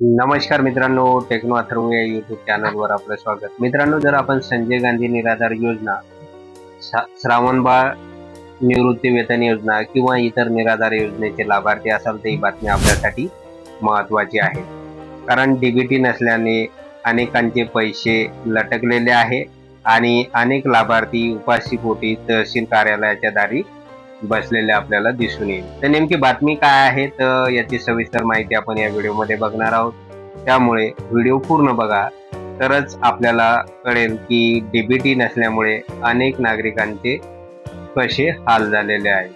नमस्कार मित्रांनो टेक्नो अथर्व या युट्यूब चॅनलवर आपलं स्वागत. मित्रांनो जर आपण संजय गांधी निराधार योजना श्रावणबाळ निवृत्ती वेतन योजना किंवा इतर निराधार योजनेचे लाभार्थी असाल तर ही बातमी आपल्यासाठी महत्त्वाची आहे. कारण डीबीटी नसल्याने अनेकांचे पैसे लटकलेले आहे आणि अनेक लाभार्थी उपाशीपोटी तहसील कार्यालयाच्या दारी बसलेले आपल्याला दिसून येईल. तर नेमकी बातमी काय आहे? तर याची सविस्तर माहिती आपण या व्हिडिओमध्ये बघणार आहोत. त्यामुळे व्हिडिओ पूर्ण बघा. तरच आपल्याला कळेल की डीबीटी नसल्यामुळे अनेक नागरिकांचे कसे हाल झालेले आहेत.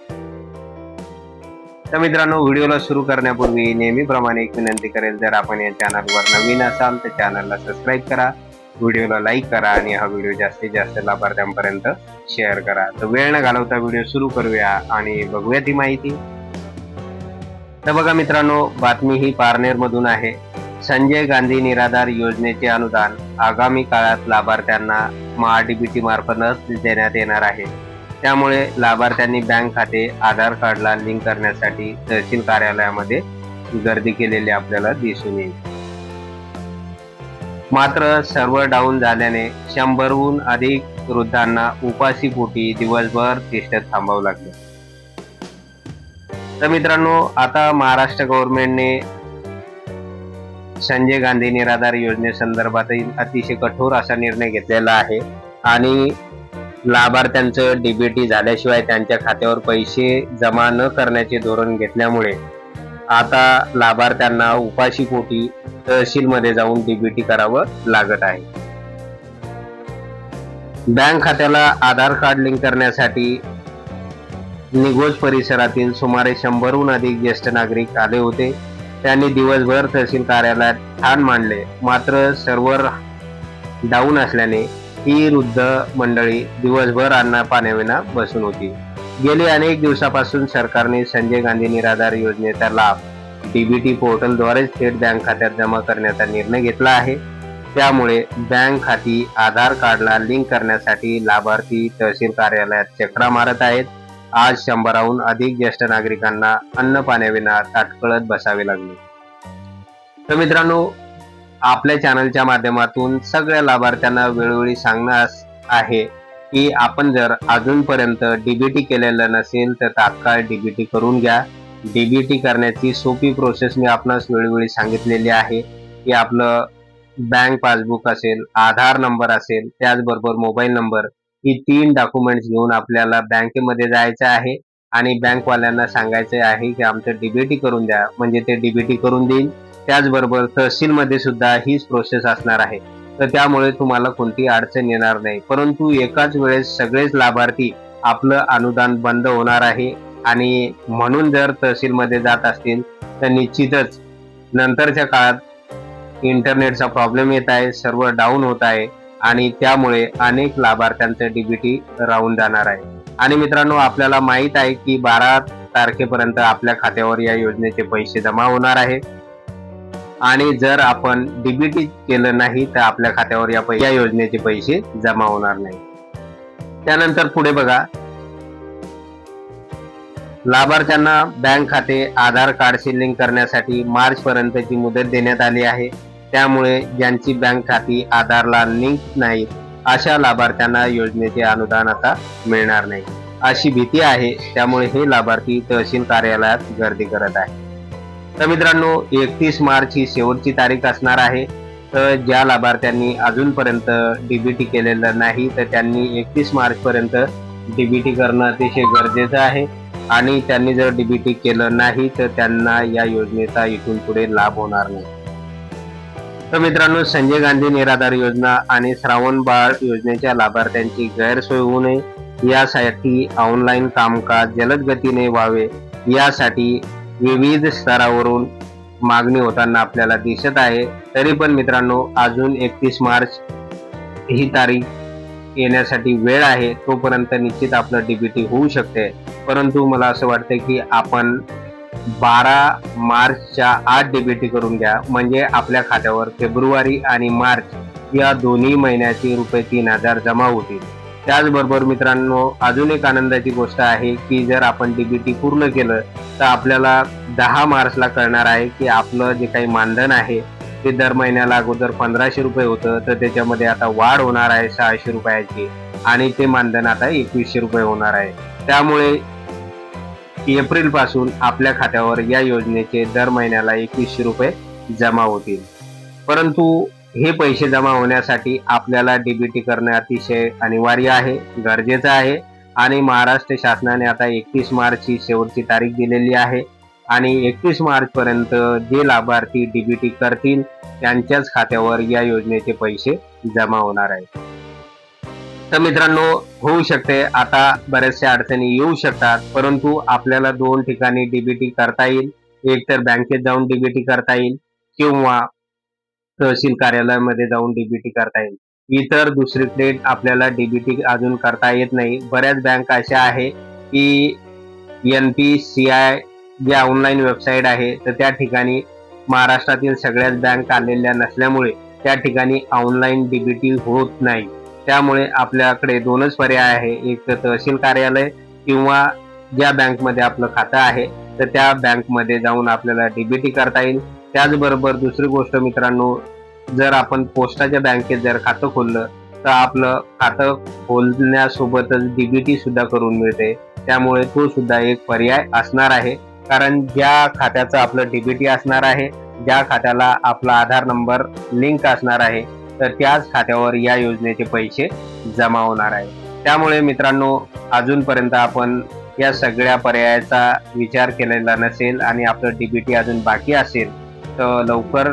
तर मित्रांनो व्हिडिओला सुरू करण्यापूर्वी नेहमीप्रमाणे एक विनंती करेल. जर आपण या चॅनलवर नवीन असाल तर चॅनलला सबस्क्राईब करा. व्हिडिओला लाईक करा आणि हा व्हिडिओ जास्तीत जास्त लाभार्थ्यांपर्यंत शेअर करा. तर वेळ न घालवता व्हिडिओ सुरू करूया आणि बघूया ती माहिती. तर बघा मित्रांनो बातमी ही पारनेर मधून आहे. संजय गांधी निराधार योजनेचे अनुदान आगामी काळात लाभार्थ्यांना महाडीबीटी मार्फतच देण्यात येणार आहे. त्यामुळे लाभार्थ्यांनी बँक खाते आधार कार्डला लिंक करण्यासाठी तहसील कार्यालयामध्ये गर्दी केलेली आपल्याला दिसून येईल. मात्र सर्व्हर डाऊन झाल्याने शंभरहून अधिक वृद्धांना उपाशीपोटी दिवसभर तिष्ठत थांबावं लागलं. तर मित्रांनो आता महाराष्ट्र गव्हर्नमेंटने संजय गांधी निराधार योजनेसंदर्भातील अतिशय कठोर असा निर्णय घेतलेला आहे आणि लाभार्थ्यांचं डीबीटी झाल्याशिवाय त्यांच्या खात्यावर पैसे जमा न करण्याचे धोरण घेतल्यामुळे आता लाभार्थ्यांना उपाशी उपाशीपोटी तहसीलमध्ये जाऊन डीबीटी करावं लागत आहे. बँक खात्याला आधार कार्ड लिंक करण्यासाठी निगोज परिसरातील सुमारे शंभरहून अधिक ज्येष्ठ नागरिक आले होते. त्यांनी दिवसभर तहसील कार्यालयात ठाण मांडले. मात्र सर्व्हर डाऊन असल्याने ही वृद्ध मंडळी दिवसभर अन्न पाण्याविना बसून होती. गेली अनेक दिवसापासून सरकारने संजय गांधी निराधार योजनेचा लाभ डीबीटी पोर्टलद्वारेच थेट बँक खात्यात जमा करण्याचा निर्णय घेतला आहे. त्यामुळे बँक खाती आधार कार्डला लिंक करण्यासाठी लाभार्थी तहसील कार्यालयात चक्रा मारत आहेत. आज शंभराहून अधिक ज्येष्ठ नागरिकांना अन्न पाण्याविना ताटकळत बसावे लागले. तर मित्रांनो आपल्या चॅनलच्या माध्यमातून सगळ्या लाभार्थ्यांना वेळोवेळी सांगणार आहे. की आपण जर अजूनपर्यंत डीबीटी केलेलं नसेल तर तात्काळ डीबीटी करून घ्या. डीबीटी करण्याची सोपी प्रोसेस मी आपणास वेळोवेळी सांगितलेली आहे. की आपलं बँक पासबुक असेल आधार नंबर असेल त्याचबरोबर मोबाईल नंबर ही तीन डॉक्युमेंट्स घेऊन आपल्याला बँकेमध्ये जायचं आहे. आणि बँकवाल्यांना सांगायचे आहे की आमचं डीबीटी करून द्या. म्हणजे ते डीबीटी करून देईल. त्याचबरोबर तहसीलमध्ये सुद्धा हीच प्रोसेस असणार आहे. तर त्यामुळे तुम्हाला कोणती अडचण येणार नाही. परंतु एकाच वेळेस सगळेच लाभार्थी आपलं अनुदान बंद होणार आहे. आणि म्हणून जर तहसीलमध्ये जात असतील तर निश्चितच नंतरच्या काळात इंटरनेटचा प्रॉब्लेम येत आहे सर्व डाऊन होत आहे आणि त्यामुळे अनेक लाभार्थ्यांचं डीबीटी राहून जाणार आहे. आणि मित्रांनो आपल्याला माहीत आहे की बारा तारखेपर्यंत आपल्या खात्यावर या योजनेचे पैसे जमा होणार आहे. आणि जर आपण डीबीटी केलं नाही तर आपल्या खात्यावर या या योजनेचे पैसे जमा होणार नाही. त्यानंतर पुढे बघा. लाभार्थ्यांना बँक खाते आधार कार्डशी लिंक करण्यासाठी मार्च पर्यंतची मुदत देण्यात आली आहे. त्यामुळे ज्यांची बँक खाती आधारला लिंक नाही अशा लाभार्थ्यांना योजनेचे अनुदान आता मिळणार नाही. अशी भीती आहे त्यामुळे हे लाभार्थी तहसील कार्यालयात गर्दी करत आहे तर मित्रांनो एकतीस मार्च ही शेवटची तारीख असणार आहे. तर ज्या लाभार्थ्यांनी अजूनपर्यंत डीबीटी केलेलं नाही तर त्यांनी एकतीस मार्च पर्यंत डीबीटी करणं अतिशय गरजेचं आहे. आणि त्यांनी जर डीबीटी केलं नाही तर त्यांना या योजनेचा इथून पुढे लाभ होणार नाही. तर मित्रांनो संजय गांधी निराधार योजना आणि श्रावण बाळ योजनेच्या लाभार्थ्यांची गैरसोय होऊ नये. यासाठी ऑनलाईन कामकाज जलद गतीने व्हावे. यासाठी विविध स्तरावरून मागणी होताना आपल्याला दिसत आहे. तरी पण मित्रांनो अजून एकतीस मार्च ही तारीख येण्यासाठी वेळ आहे. तोपर्यंत निश्चित आपलं डीबीटी होऊ शकते. परंतु मला असं वाटतं की आपण बारा मार्चच्या आत डीबीटी करून घ्या. म्हणजे आपल्या खात्यावर फेब्रुवारी आणि मार्च या दोन्ही महिन्याचे रुपये तीन हजार जमा होतील. त्याचबरोबर मित्रांनो अजून एक आनंदाची गोष्ट आहे की जर आपण डीबीटी पूर्ण केलं तर आपल्याला दहा मार्चला कळणार आहे की आपलं जे काही मानधन आहे ते दर महिन्याला अगोदर पंधराशे रुपये होतं तर त्याच्यामध्ये आता वाढ होणार आहे सहाशे रुपयाची आणि ते मानधन आता एकवीसशे रुपये होणार आहे. त्यामुळे एप्रिलपासून आपल्या खात्यावर या योजनेचे दर महिन्याला एकवीसशे रुपये जमा होतील. परंतु हे पैसे जमा होण्यासाठी आपल्याला डीबीटी करणे अतिशय अनिवार्य आहे गरजेचं आहे आणि महाराष्ट्र शासनाने आता एकतीस मार्च ही शेवटची तारीख दिलेली आहे आणि एकतीस मार्च पर्यंत जे लाभार्थी डीबीटी करतील त्यांच्याच खात्यावर या योजनेचे पैसे जमा होणार आहेत. तर मित्रांनो होऊ शकते आता बऱ्याचशा अडचणी येऊ शकतात परंतु आपल्याला दोन ठिकाणी डीबीटी करता येईल. एक तर बँकेत जाऊन डीबीटी करता येईल किंवा तहसील कार्यालयामध्ये जाऊन डीबीटी करता येईल. इतर दुसरीकडे आपल्याला डीबीटी अजून करता येत नाही. बऱ्याच बँक अशा आहे की एन पी सी आय जे ऑनलाईन वेबसाईट आहे तर त्या ठिकाणी महाराष्ट्रातील सगळ्याच बँक आलेल्या नसल्यामुळे त्या ठिकाणी ऑनलाईन डीबीटी होत नाही. त्यामुळे आपल्याकडे दोनच पर्याय आहे. एक तर तहसील कार्यालय किंवा ज्या बँकमध्ये आपलं खातं आहे तर त्या बँकमध्ये जाऊन आपल्याला डीबीटी करता येईल. त्याचबरोबर दुसरी गोष्ट मित्रांनो जर आपण पोस्टाच्या बँकेत जर खातं खोललं तर आपलं खातं खोलण्यासोबतच डीबीटी सुद्धा करून मिळते. त्यामुळे तो सुद्धा एक पर्याय असणार आहे. कारण ज्या खात्याचं आपलं डीबीटी असणार आहे ज्या खात्याला आपला आधार नंबर लिंक असणार आहे तर त्याच खात्यावर या योजनेचे पैसे जमा होणार आहे. त्यामुळे मित्रांनो अजूनपर्यंत आपण या सगळ्या पर्यायाचा विचार केलेला नसेल आणि आपलं डीबीटी अजून बाकी असेल लवकर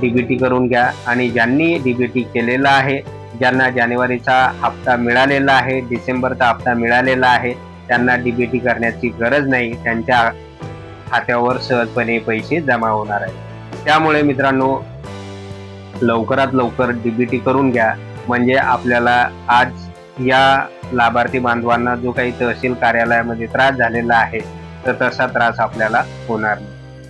डीबीटी करून घ्या. आणि ज्यांनी डीबीटी केलेला आहे ज्यांना जानेवारीचा हप्ता मिळालेला आहे डिसेंबरचा हप्ता मिळालेला आहे त्यांना डीबीटी करण्याची गरज नाही. त्यांच्या खात्यावर सहजपणे पैसे जमा होणार आहे त्यामुळे मित्रांनो लवकरात लवकर डीबीटी करून घ्या. म्हणजे आपल्याला आज या लाभार्थी बांधवांना जो काही तहसील कार्यालयामध्ये त्रास झालेला आहे तर तसा त्रास आपल्याला होणार नाही.